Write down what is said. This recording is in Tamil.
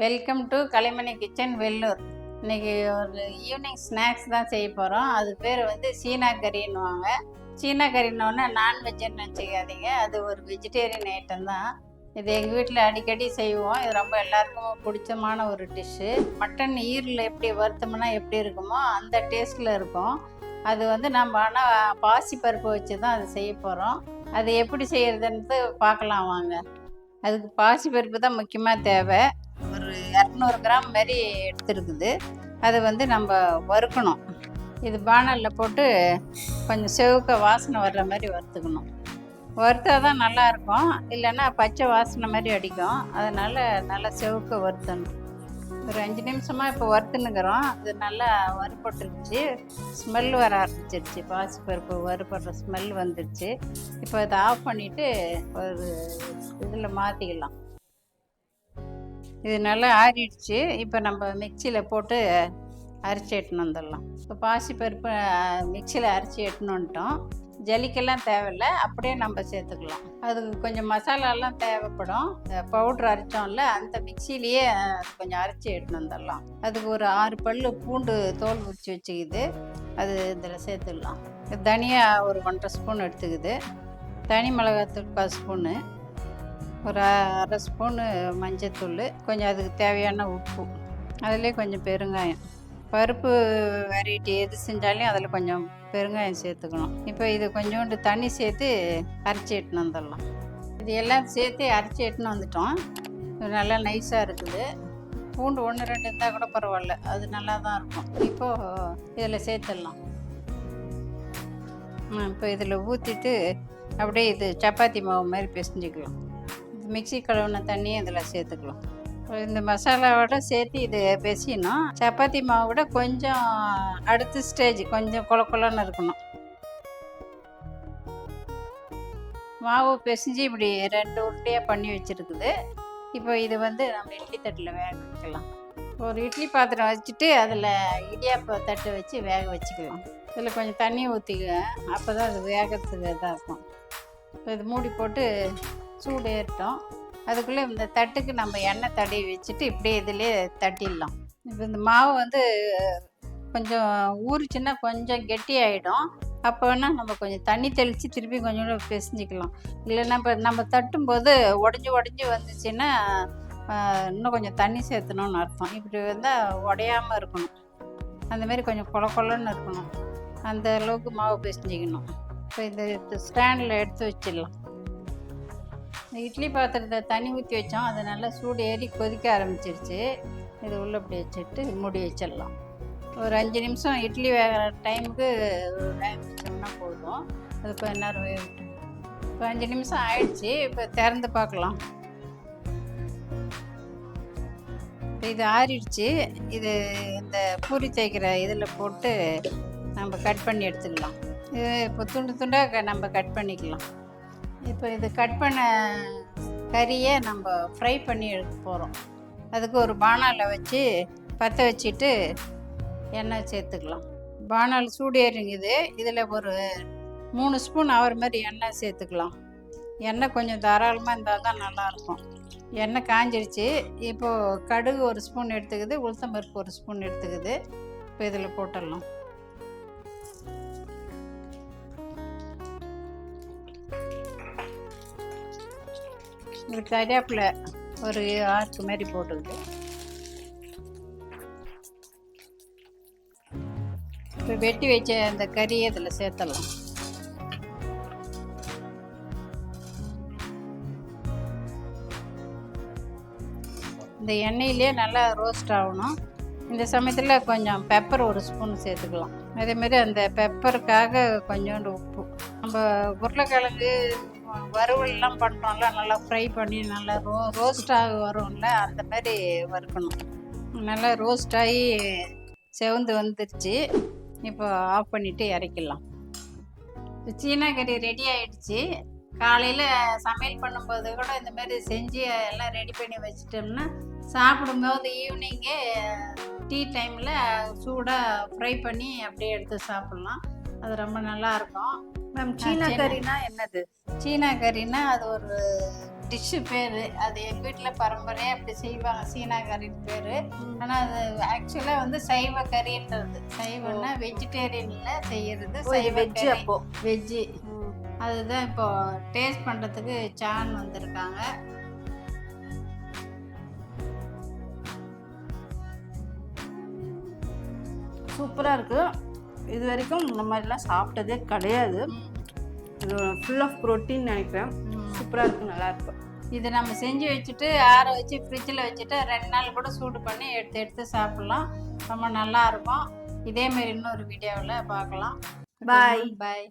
Welcome to Kalaimani kitchen Vellore இன்னைக்கு ஒரு ஈவினிங் ஸ்நாக்ஸ் தான் செய்ய போகிறோம் அது பேர் வந்து சீனா கறின்னுவாங்க சீனா கறின்னொன்னே நான்வெஜ்ஜுன்னு வச்சுக்காதீங்க. அது ஒரு வெஜிடேரியன் ஐட்டம் தான். இது எங்கள் வீட்டில் அடிக்கடி செய்வோம். இது ரொம்ப எல்லாருக்கும் பிடிச்சமான ஒரு டிஷ்ஷு மட்டன் ஈரில் எப்படி வருத்தம்னா எப்படி இருக்குமோ அந்த டேஸ்ட்டில் இருக்கும். அது வந்து நம்ம ஆனால் பாசி பருப்பு வச்சு தான் அது செய்ய போகிறோம் அது எப்படி செய்கிறதுன்றது பார்க்கலாம் வாங்க. அதுக்கு பாசி பருப்பு தான் முக்கியமாக தேவை. ஒரு இரநூறு கிராம் மாதிரி எடுத்துருக்குது. அதை வந்து நம்ம வறுக்கணும். இது பானலில் போட்டு கொஞ்சம் செவுக்க வாசனை வர்ற மாதிரி வறுத்துக்கணும். வறுத்தா தான் நல்லாயிருக்கும் இல்லைன்னா பச்சை வாசனை மாதிரி அடிக்கும். அதனால் நல்லா செவுக்க வறுத்தணும். ஒரு அஞ்சு நிமிஷமாக இப்போ வறுத்துனுக்குறோம் இது நல்லா வறுபட்டுருச்சு. ஸ்மெல் வர ஆரம்பிச்சிருச்சு. பாசிப்பருப்பு வறுபடுற ஸ்மெல் வந்துடுச்சு இப்போ அதை ஆஃப் பண்ணிவிட்டு ஒரு இதில் மாற்றிக்கலாம் இது நல்லா ஆறிடுச்சு. இப்போ நம்ம மிக்சியில் போட்டு அரைச்சி எட்டுன்னு வந்துடலாம். இப்போ பாசிப்பருப்பு மிக்சியில் அரைச்சி எட்டுனுன்ட்டோம் ஜலிக்கெல்லாம் தேவையில்ல. அப்படியே நம்ம சேர்த்துக்கலாம். அதுக்கு கொஞ்சம் மசாலாலாம் தேவைப்படும். பவுட்ரு அரைச்சோம்ல அந்த மிக்சிலேயே கொஞ்சம் அரைச்சி எடுத்துன்னு வந்துடலாம். அதுக்கு ஒரு ஆறு பல் பூண்டு தோல் உரிச்சு வச்சுக்குது. அது இதில் சேர்த்துடலாம். தனியாக ஒரு ஒன்றரை ஸ்பூன் எடுத்துக்குது. தனி மிளகாத்தூள் பத்து ஸ்பூனு. ஒரு அரை ஸ்பூனு மஞ்சத்தூள் கொஞ்சம் அதுக்கு தேவையான உப்பு. அதுலேயே கொஞ்சம் பெருங்காயம். பருப்பு வெரைட்டி எது செஞ்சாலும் அதில் கொஞ்சம் பெருங்காயம் சேர்த்துக்கணும். இப்போ இது கொஞ்சோண்டு தண்ணி சேர்த்து அரைச்சி எட்டுன்னு வந்துடலாம். இது எல்லாம் சேர்த்து அரைச்சி எட்டுன்னு வந்துட்டோம். இது நல்லா நைஸாக இருக்குது. பூண்டு ஒன்று ரெண்டு இருந்தால் கூட பரவாயில்ல. அது நல்லா தான் இருக்கும். இப்போது இதில் சேர்த்துடலாம். இப்போ இதில் ஊற்றிட்டு அப்படியே இது சப்பாத்தி மாவு மாதிரி பிசைஞ்சிக்கலாம். மிக்ஸி கழுவுன தண்ணியும் இதில் சேர்த்துக்கலாம். இந்த மசாலாவோட சேர்த்து இது பெசியணும். சப்பாத்தி மாவை விட கொஞ்சம் அடுத்த ஸ்டேஜ் கொஞ்சம் கொல கொலன்னு இருக்கணும். மாவு பெசிஞ்சு இப்படி ரெண்டு உருண்டையாக பண்ணி வச்சுருக்குது. இப்போ இது வந்து நம்ம இட்லி தட்டில் வேக வைக்கலாம். ஒரு இட்லி பாத்திரம் வச்சுட்டு அதில் இடியாப்ப தட்டு வச்சு வேக வச்சுக்கலாம். இதில் கொஞ்சம் தண்ணி ஊற்றிக்க அப்போ தான் அது வேகத்துக்கு இதாக இருக்கும். இப்போ இது மூடி போட்டு சூடேறட்டும் அதுக்குள்ளே இந்த தட்டுக்கு நம்ம எண்ணெய் தடவி வச்சுட்டு இப்படியே இதிலே தட்டிடலாம். இப்போ இந்த மாவு வந்து கொஞ்சம் ஊறிச்சுன்னா கொஞ்சம் கெட்டி ஆகிடும் அப்போ வேணால் நம்ம கொஞ்சம் தண்ணி தெளித்து திருப்பி கொஞ்சம் பிசைஞ்சிக்கலாம். இல்லைன்னா இப்போ நம்ம தட்டும்போது உடஞ்சி உடஞ்சி வந்துச்சுன்னா இன்னும் கொஞ்சம் தண்ணி சேர்த்தணும்னு அர்த்தம். இப்படி வந்தால் உடையாமல் இருக்கணும். அந்தமாரி கொஞ்சம் கொல கொலன்னு இருக்கணும். அந்த அளவுக்கு மாவு பிசைஞ்சிக்கணும். இப்போ இந்த ஸ்டாண்டில் எடுத்து வச்சிடலாம். இட்லி பாத்திரத்தை தண்ணி ஊற்றி வச்சோம். அது நல்லா சூடு ஏறி கொதிக்க ஆரம்பிச்சிருச்சு. இது உள்ளே இப்படி வச்சுட்டு மூடி வச்சிடலாம். ஒரு அஞ்சு நிமிஷம் இட்லி வேகிற டைமுக்கு வேக வச்சோம்னா போதும். அது கொஞ்ச நேரம் வேகட்டும். இப்போ அஞ்சு நிமிஷம் ஆயிடுச்சு. இப்போ திறந்து பார்க்கலாம். இப்போ இது ஆறிடுச்சு. இது இந்த பூரி தேய்க்கிற இதில் போட்டு நம்ம கட் பண்ணி எடுத்துக்கலாம். இது இப்போ துண்டு துண்டாக நம்ம கட் பண்ணிக்கலாம். இப்போ இது கட் பண்ண கறியை நம்ம ஃப்ரை பண்ணி எடுக்க போகிறோம் அதுக்கு ஒரு பானாவில் வச்சு பற்ற வச்சுட்டு எண்ணெய் சேர்த்துக்கலாம். பானால் சூடு ஏறிங்குது இதில் ஒரு மூணு ஸ்பூன் ஆகிற மாதிரி எண்ணெய் சேர்த்துக்கலாம். எண்ணெய் கொஞ்சம் தாராளமாக இருந்தால் தான் நல்லாயிருக்கும். எண்ணெய் காஞ்சிருச்சு. இப்போது கடுகு ஒரு ஸ்பூன் எடுத்துக்குது. உளுத்தம்பருப்பு ஒரு ஸ்பூன் எடுத்துக்குது. இப்போ இதில் போட்டுடலாம். ஒரு கறிவேப்பிலை ஒரு ஆர்க்கு மாதிரி போட்டுக்கிட்டு. இப்போ வெட்டி வச்ச அந்த கறியை இதில் சேர்த்தலாம் இந்த எண்ணெயிலே நல்லா ரோஸ்ட் ஆகணும். இந்த சமயத்தில் கொஞ்சம் பெப்பர் ஒரு ஸ்பூன் சேர்த்துக்கலாம். அதேமாரி அந்த பெப்பருக்காக கொஞ்சோண்டு நம்ம உருளைக்கிழங்கு வறுவல்லாம் பண்ணுறோம்ல நல்லா ஃப்ரை பண்ணி நல்லா ரோ ரோஸ்டாக வரும்ல அந்த மாதிரி வறுக்கணும். நல்லா ரோஸ்டாகி செவந்து வந்துருச்சு. இப்போ ஆஃப் பண்ணிவிட்டு இறக்கிடலாம். இப்போ சீனா கறி ரெடி ஆயிடுச்சு. காலையில் சமையல் பண்ணும்போது கூட இந்த மாதிரி செஞ்சு எல்லாம் ரெடி பண்ணி வச்சிட்டோம்னா சாப்பிடும்போது ஈவினிங்கே டீ டைமில் சூடாக ஃப்ரை பண்ணி அப்படியே எடுத்து சாப்பிட்லாம். அது ரொம்ப நல்லா இருக்கும் மேம் சீனா கறினா என்னது? சீனா கறினா அது ஒரு டிஷ்ஷு பேர். அது எங்கள் வீட்டில் பரம்பரையாக அப்படி செய்வாங்க சீனா கறின்னு பேர். ஆனால் அது ஆக்சுவலாக வந்து சைவ கறின்றது. சைவம்னா வெஜிடேரியனில் செய்யறது சைவ வெஜ் கறி. அப்போ. வெஜ்ஜு. அதுதான் இப்போ டேஸ்ட் பண்ணுறதுக்கு சான் வந்திருக்காங்க. சூப்பராக இருக்கு. இது வரைக்கும் இந்த மாதிரிலாம் சாப்பிட்டதே கிடையாது. இது ஃபுல் ஆஃப் ப்ரோட்டீன் நினைக்கிறேன் சூப்பராக இருக்கு நல்லா இருக்கு இது நம்ம செஞ்சு வச்சுட்டு ஆற வச்சு ஃப்ரிட்ஜில் வச்சுட்டு ரெண்டு நாள் கூட சூடு பண்ணி எடுத்து எடுத்து சாப்பிட்லாம். ரொம்ப நல்லா இருக்கும். இதே மாதிரி இன்னொரு வீடியோவில் பார்க்கலாம். Bye. பாய்